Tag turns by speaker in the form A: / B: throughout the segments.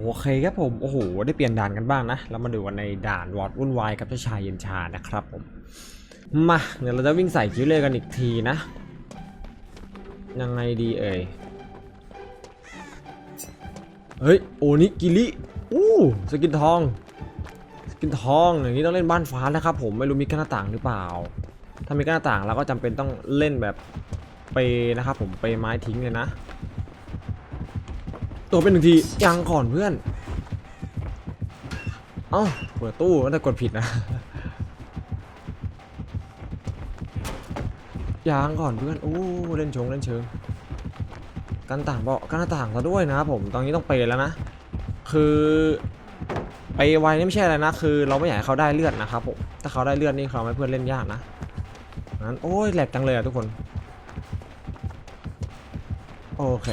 A: โอเคครับผม โอ้โห ได้เปลี่ยนด่านกันบ้างนะ แล้วมาดูกันในด่านวอดวุ่นวายกับเจ้าชายเย็นชานะครับผม มาเดี๋ยวเราจะวิ่งใส่คิวเลอร์กันอีกทีนะ ยังไงดีเอ่ย เฮ้ย โอนิกิริอู้สกินทอง สกินทอง อย่างนี้ต้องเล่นบ้านฟ้านะครับผม ไม่รู้มีกั้นหน้าต่างหรือเปล่า ถ้ามีกั้นหน้าต่างเราก็จำเป็นต้องเล่นแบบเปนะครับผม เปไม้ทิ้งเลยนะ ตัวเป็นหนึ่งทียังก่อนเพื่อน เอ้าเปิดตู้มันจะกดผิดนะยางก่อนเพื่อนโอ้เล่นชงเล่นเชิงกันต่างเบาะกันต่างซะด้วยนะผมตอนนี้ต้องเปแล้วนะ คือไปไวนี่ไม่ใช่อะไรนะ คือ เราไม่อยากให้เขาได้เลือดนะครับผมถ้าเขาได้เลือดนี่เขาไม่เพื่อนเล่นยากนะงั้นโอ้ยแหลกจังเลยอะทุกคน โอเค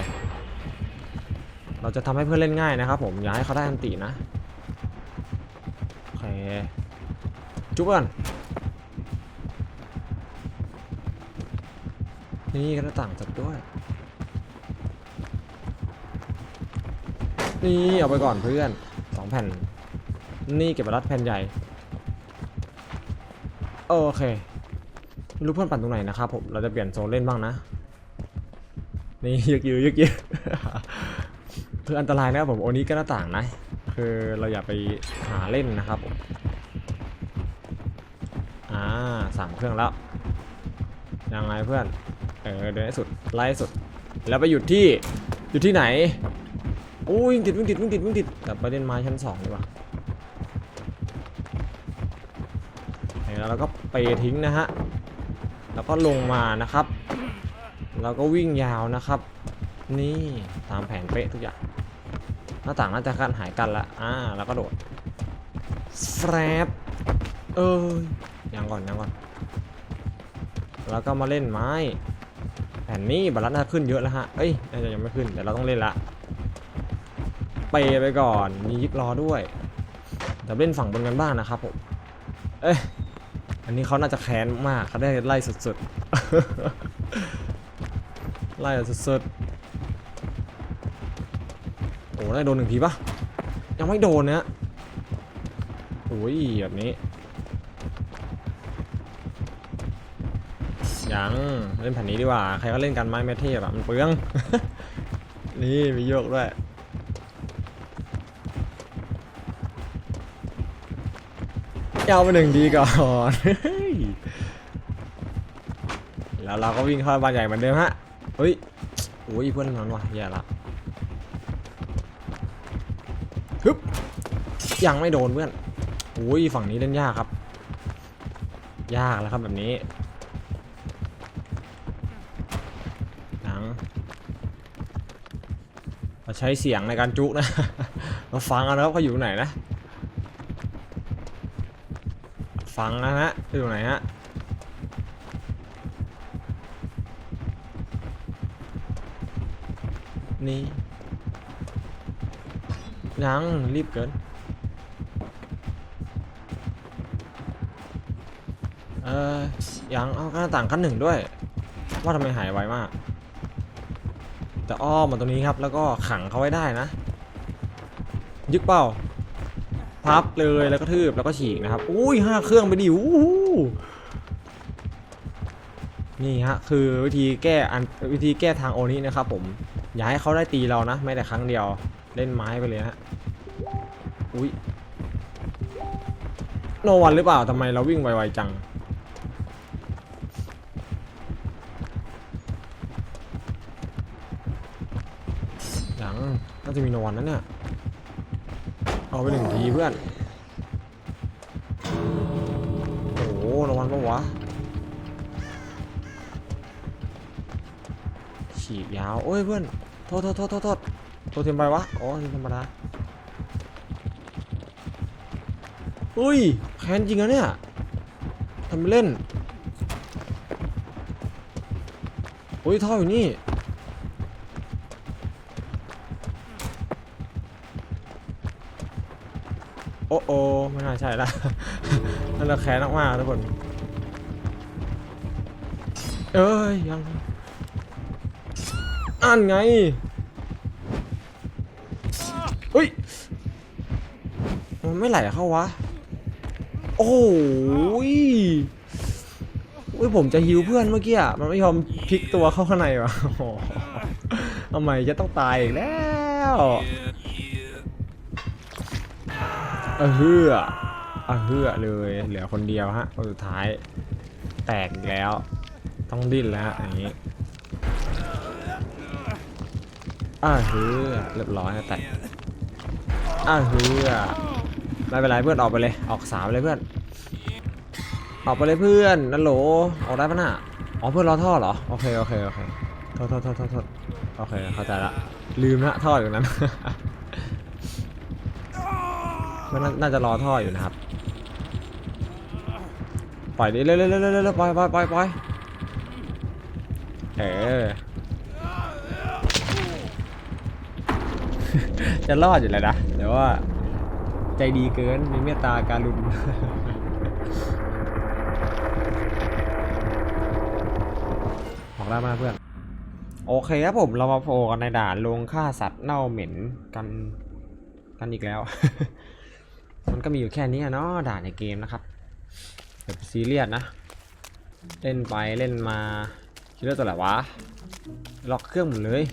A: เราจะทำให้เพื่อนเล่นง่ายนะครับผม อย่าให้เขาได้อันตินะ โอเค จุ๊บกันนี่กันหน้าต่างจัดด้วย นี่เอาไปก่อนเพื่อนสองแผ่น นี่เก็บรัดแผ่นใหญ่ โอเครู้เพื่อนปั่นตรงไหนนะครับผม เราจะเปลี่ยนโซนเล่นบ้างนะ นี่ยึกยือยึกยือ คืออันตรายนะครับผมโอนี้ก็หน้าต่างนะ คือเราอย่าไปหาเล่นนะครับผมอ่าสามเครื่องแล้ว ยังไงเพื่อน เออเดินให้สุด ไล่ให้สุด แล้วไปหยุดที่อยู่ที่ไหนโอ้ยวิ่งติดวิ่งติดวิ่งติดวิ่งติดแต่ประเด็นไม้ชั้นสองดีกว่าเห็นแล้วเราก็ไปทิ้งนะฮะ แล้วก็ลงมานะครับ แล้วก็วิ่งยาวนะครับ นี่ตามแผนเป๊ะทุกอย่าง หน้าต่างน่าจะกันหายกันละอ่าแล้วก็โดดแฟบเอ้ยยังก่อนยังก่อน แล้วก็มาเล่นไม้แผ่นนี้บัลลัดน่าจะขึ้นเยอะแล้วฮะ เอ้ยน่าจะยังไม่ขึ้นแต่เราต้องเล่นละเปไปก่อน มียิกรอด้วยแต่เล่นฝั่งบนกันบ้างนะครับผม เอ้ย อันนี้เขาน่าจะแค้นมากเขาได้ไล่สุดๆ ไล่สุดๆ อ้ได้โดนหนึ่งทีปะยังไม่โดนนะโอ้ยแบบนี้ ยังเล่นแผ่นนี้ดีกว่า ใครก็เล่นกันไม้แมทเทพอะมันเปลือง นี่มีโยกด้วยเอาไปหนึ่งดีก่อนแล้วเราก็วิ่งเข้าบ้านใหญ่เหมือนเดิมฮะ เฮ้ยโอ้ยเพื่อนมันว่ะแย่ละฮึบ ยังไม่โดนเพื่อนโอ้ยฝั่งนี้เล่นยากครับ ยากแล้วครับแบบนี้หนังเราใช้เสียงในการจุนะมาฟังกันนะครับเขาอยู่ไหนนะ ฟังนะฮะอยู่ไหนฮะนี่ยังรีบเกิน ออยังเอาหน้าต่างขั้นหนึ่งด้วย ว่าทำไมหายไวมากจะอ้อมมาตรงนี้ครับแล้วก็ขังเขาไว้ได้นะ ยึกเป้าพับเลยแล้วก็ทืบแล้วก็ฉีกนะครับ อุ้ยห้าเครื่องไปดิอู้นี่ฮะคือวิธีแก้อันวิธีแก้ทางโอนี้นะครับผมอย่าให้เขาได้ตีเรานะแม้แต่ครั้งเดียวเล่นไม้ไปเลยฮะอุ้ยโนวันหรือเปล่าทำไมเราวิ่งไวๆจังน่า จะมีนวันนั่นเนี่ย เอาไปหนึ่งทีเพื่อน โอ้โหระวังปะวะ ฉีกยาวโอ้ยเพื่อน โทษโทษโทษโทษโทษโทษเทียมไปวะ อ๋อเทมธรรมดาอุ้ยแค้นจริงอะเนี่ยทำไปเล่น อุ้ยท่ออยู่นี่ โอ้โอไม่น่าใช่ละนั่นเราแค้นมากๆทุกคนเอ้ยยังอันไงเฮ้ยมันไม่ไหลเข้าวะ โอ้ยอุ้ยผมจะฮิวเพื่อนเมื่อกี้อะมันไม่ยอมพลิกตัวเข้าข้างในวะทำไมจะต้องตายอีกแล้ว เออเฮือเออเฮือเลยเหลือคนเดียวฮะคนสุดท้าย แตกอีกแล้ว ต้องดิ้นแล้วอย่างนี้อ่าเฮือเรียบร้อยแตกอ่าเฮือไม่เป็นไรเพื่อนออกไปเลยออกสามเลยเพื่อน ออกไปเลยเพื่อนนั่นโหลออกได้ปะน่ะอ๋อเพื่อนรอท่อเหรอโอเคโอเคโอเคทษโทษโทษโทษโทษโอเคเข้าใจละลืมละท่ออยู่นั้น มันน่าจะรอท่ออยู่นะครับ ปล่อยดิเร็วเร็วเร็วเร็วเร็วปล่อยปล่อยปล่อยปล่อยเออ จะรอดอยู่แล้วนะแต่ว่า ใจดีเกินมีเมตตาการุณออกได้มาเพื่อนโอเคครับผมเรามาโผล่กันในด่านลงฆ่าสัตว์เน่าเหม็นกัน กันอีกแล้ว มันก็มีอยู่แค่นี้อะเนาะด่านในเกมนะครับแบบซีเรียสนะ เล่นไปเล่นมาคิดว่าตัวไหนวะล็อกเครื่องหมดเลย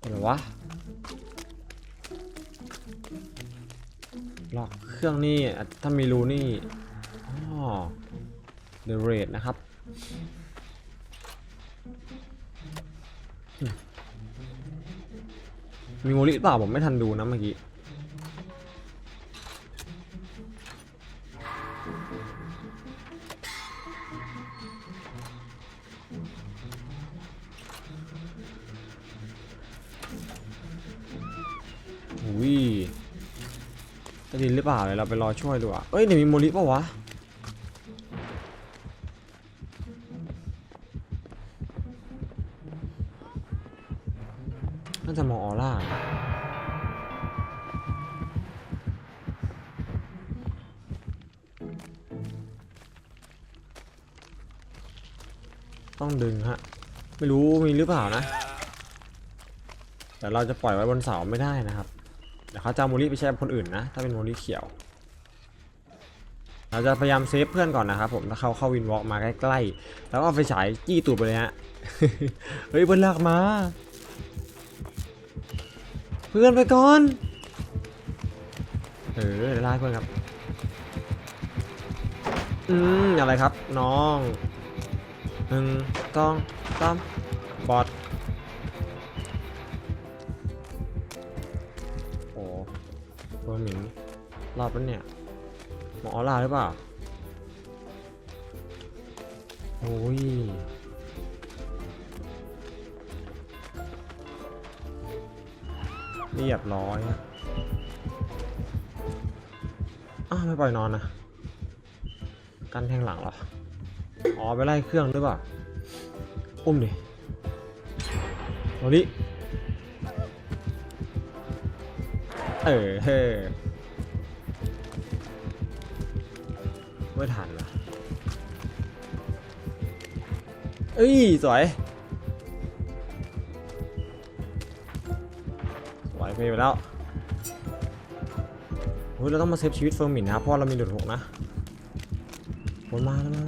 A: ตัวไหนวะล็อกเครื่องนี่ถ้ามีรูนี่อ๋อ The Raid นะครับ มีโมลิหรือเปล่าผมไม่ทันดูนะเมื่อกี้อุ้ยจะดินหรือเปล่าเดี๋ยเราไปรอช่วยดูอะเอ้ยเดี๋ยวมีโมลิป่าวะ น่าจะมองออร่าต้องดึงฮะ ไม่รู้มีหรือเปล่านะ แต่เราจะปล่อยไว้บนเสาไม่ได้นะครับ เดี๋ยวเขาจะเอาโมลิไปแช่คนอื่นนะ ถ้าเป็นโมลิเขียว เราจะพยายามเซฟเพื่อนก่อนนะครับผมถ้าเขาเข้าวินวอล์กมาใกล้ๆ แล้วก็เอาไฟฉายจี้ตูดไปเลยฮะ เฮ้ยเพื่อนลากมา เพื่อนไปก่อน เออเดี๋ยวไล่เพื่อนครับ อืมอะไรครับ น้องหนึ่งต้องสามบอดโอ้เพื่อนหมิงรอดปะเนี่ย หมอออร่าหรือเปล่า โอ้ย เรียบร้อยอะอ้าวไม่ปล่อยนอนนะกันแทงหลังเหรอ อ๋อไปไล่เครื่องหรือเปล่า อุ้มดิโอลิเออเฮ้ไม่ทันละเอ้ย สวย ไหวไปแล้วเฮ้ยเราต้องมาเซฟชีวิตเฟิร์มมินนะเพราะว่าเรามีหลุดหกนะวนมาแล้วมา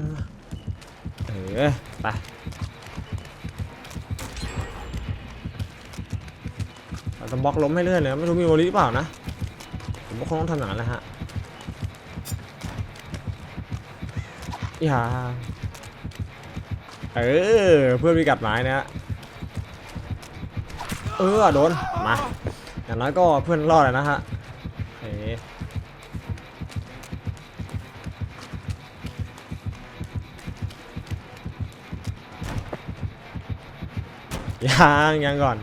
A: เออไปเราจะบล็อกล้มให้เรื่อยเลยไม่รู้มีโมลิหรือเปล่านะผมก็คงต้องทำอย่างนั้นแหละฮะอย่าเออเพื่อนมีกัดไม้นะฮะเออโดนมา อย่างน้อยก็เพื่อนรอดแล้วนะฮะเอ๊ะยังยังก่อน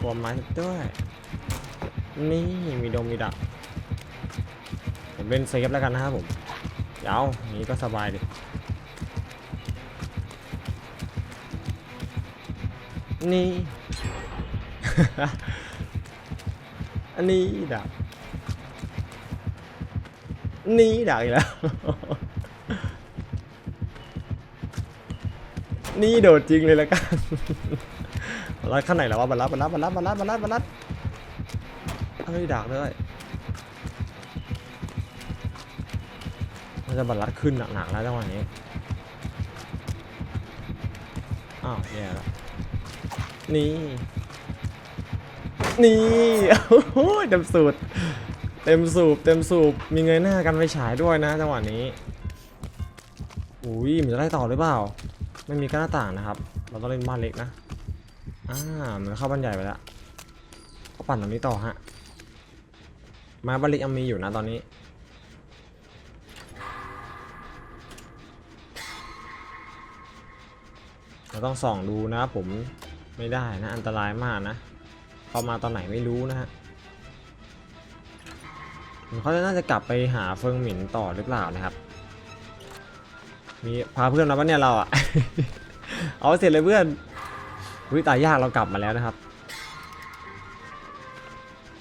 A: รวมไม้ด้วย นี่มีดงมีดักผมเล่นเซฟแล้วกันนะครับผม เดี๋ยวอางนี้ก็สบายดิ นี่ อันนี้ดักนี่ดักอีกแล้ว นี่โดดจริงเลยละกันบรรลัดขั้นไหนแล้ววะบรรลัดบรรลัดบรรลัดบรรลัดบรรลัดบรรลัดเฮ้ยดักด้วยมันจะบรรลัดขึ้นหนักๆแล้วจังหวะนี้ อ้าวแย่แล้ว นี่ นี่โอ้โหเต็มสูตรเต็มสูบเต็มสูบมีเงยหน้ากันไปฉายด้วยนะจังหวะนี้อุ้ยมันจะได้ต่อหรือเปล่า ไม่มีกั้นหน้าต่างนะครับ เราต้องเล่นบ้านเล็กนะอ่าเหมือนเข้าบ้านใหญ่ไปแล้วก็ปั่นตรงนี้ต่อฮะมาบ้านเล็กยังมีอยู่นะตอนนี้เราต้องส่องดูนะครับผม ไม่ได้นะอันตรายมากนะเข้ามาตอนไหนไม่รู้นะฮะเขาจะน่าจะกลับไปหาเฟิงหมินต่อหรือเปล่านะครับ มีพาเพื่อนมาปะเนี่ยเราอะเอาเสร็จเลยเพื่อนวิตายยากเรากลับมาแล้วนะครับ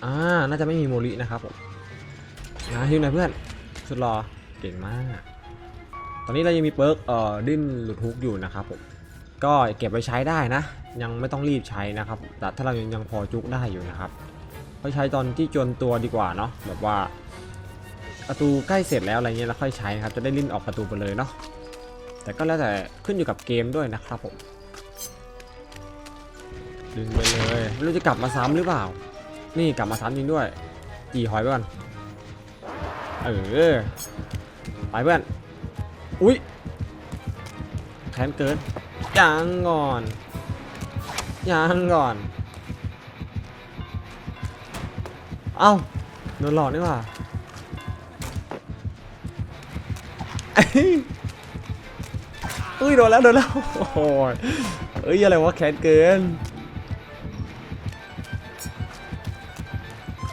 A: อ่าน่าจะไม่มีโมลินะครับผมนะฮิวหน่อยเพื่อนสุดรอเก่งมาก ตอนนี้เรายังมีเปิร์กเอ่อดิ้นหลุดฮุกอยู่นะครับผม ก็เก็บไว้ใช้ได้นะ ยังไม่ต้องรีบใช้นะครับ แต่ถ้าเรายังยังพอจุกได้อยู่นะครับก็ใช้ตอนที่จนตัวดีกว่าเนาะแบบว่าประตูใกล้เสร็จแล้วอะไรเงี้ยแล้วค่อยใช้ครับจะได้ลิ้นออกประตูไปเลยเนาะแต่ก็แล้วแต่ขึ้นอยู่กับเกมด้วยนะครับผมดึงไปเลยไม่รู้จะกลับมาซ้ำหรือเปล่า นี่กลับมาซ้ำจริงด้วยจีหอยไปก่อนเออไปเพื่อนอุ๊ยแค้นเกิน ยังก่อนยังก่อน เอ้าโดนหลอกนี่หว่าเอ้ยโดนแล้วโดนแล้วโอ้โหเอ้ยอะไรวะแค้นเกิน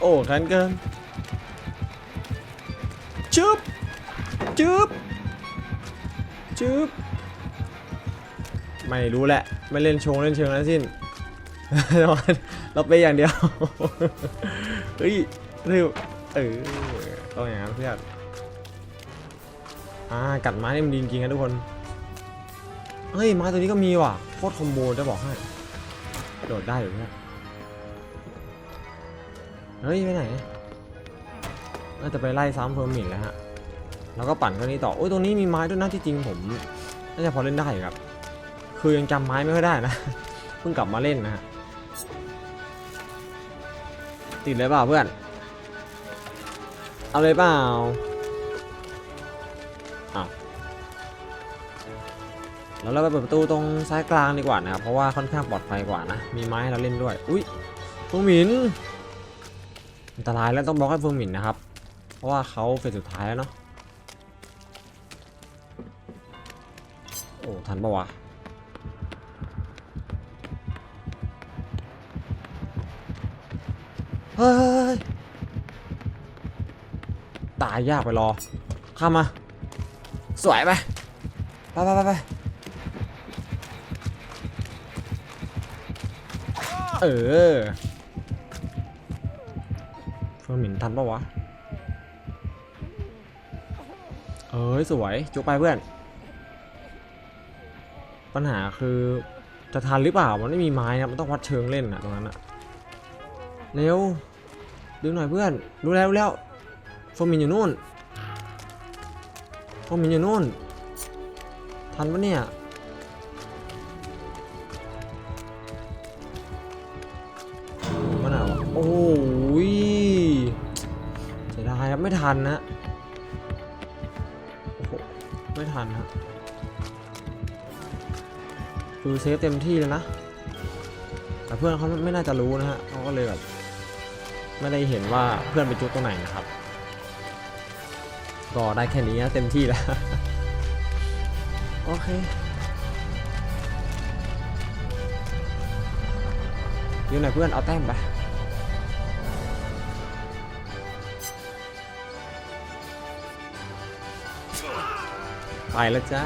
A: โอ้แค้นเกินจึ๊บจึ๊บจึ๊บ ไม่รู้แหละ ไม่เล่นชงเล่นเชิงแล้วสิ้น เราไปอย่างเดียว เฮ้ยรีบเออต้องอย่างนั้นเพื่อนอ่ากัดไม้นี่มันดีจริงๆนะทุกคน เฮ้ยไม้ตัวนี้ก็มีว่ะโคตรคอมโบจะบอกให้ โดดได้อยู่เนี่ยเฮ้ยไปไหนน่าจะไปไล่ซ้ำเพิ่มมิ่นแล้วฮะ แล้วก็ปั่นตัวนี้ต่อ โอ้ยตรงนี้มีไม้ด้วยนะที่จริงผม น่าจะพอเล่นได้ครับ คือยังจำไม้ไม่ค่อยได้นะ เพิ่งกลับมาเล่นนะฮะติดเลยเปล่าเพื่อน เอาเลยเปล่าอ้าวแล้วเราไปเปิดประตูตรงซ้ายกลางดีกว่านะครับ เพราะว่าค่อนข้างปลอดภัยกว่านะ มีไม้ให้เราเล่นด้วย อุ้ยฟิงหมิน อันตรายแล้วต้องบล็อกให้เฟิงหมินนะครับ เพราะว่าเขาเฟสสุดท้ายแล้วเนาะ โอ้ ทันปะวะ เฮ้ย ตายยากไปรอ ข้ามมา สวยไปไปไปไปเออเฟิร์หมินทันปะวะ เอ้ย สวย จุกไปเพื่อน ปัญหาคือจะทันหรือเปล่า มันไม่มีไม้นะ มันต้องวัดเชิงเล่นอะตรงนั้นอะ เร็วดึงหน่อยเพื่อนรู้แล้วแล้วโฟมินอยู่นู่นโฟมินอยู่นู่น ทันปะเนี่ยมันอะโอ้ยเสียดายครับไม่ทันนะโอ้โหไม่ทันฮะคือเซฟเต็มที่เลยนะ แต่เพื่อนเขาไม่น่าจะรู้นะฮะเขาก็เลยแบบ ไม่ได้เห็นว่าเพื่อนไปจุดตรงไหนนะครับ ก็ได้แค่นี้นะเต็มที่แล้ว โอเคยืนหน่อยเพื่อนเอาแต้มไปไปแล้วจ้า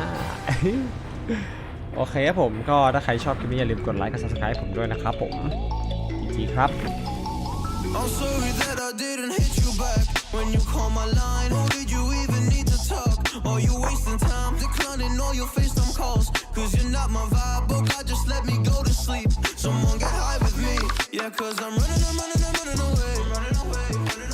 A: โอเคครับผมก็ถ้าใครชอบคลิปนี้อย่าลืมกดไลค์กับ subscribe ผมด้วยนะครับผม ทีครับ
B: I'm sorry that I didn't hit you back when you call my line. Oh, did you even need to talk? or you wasting time. Declining all your FaceTime calls, cause you're not my vibe. But God just let me go to sleep. Someone get high with me, yeah, cause I'm running, I'm running, I'm running away.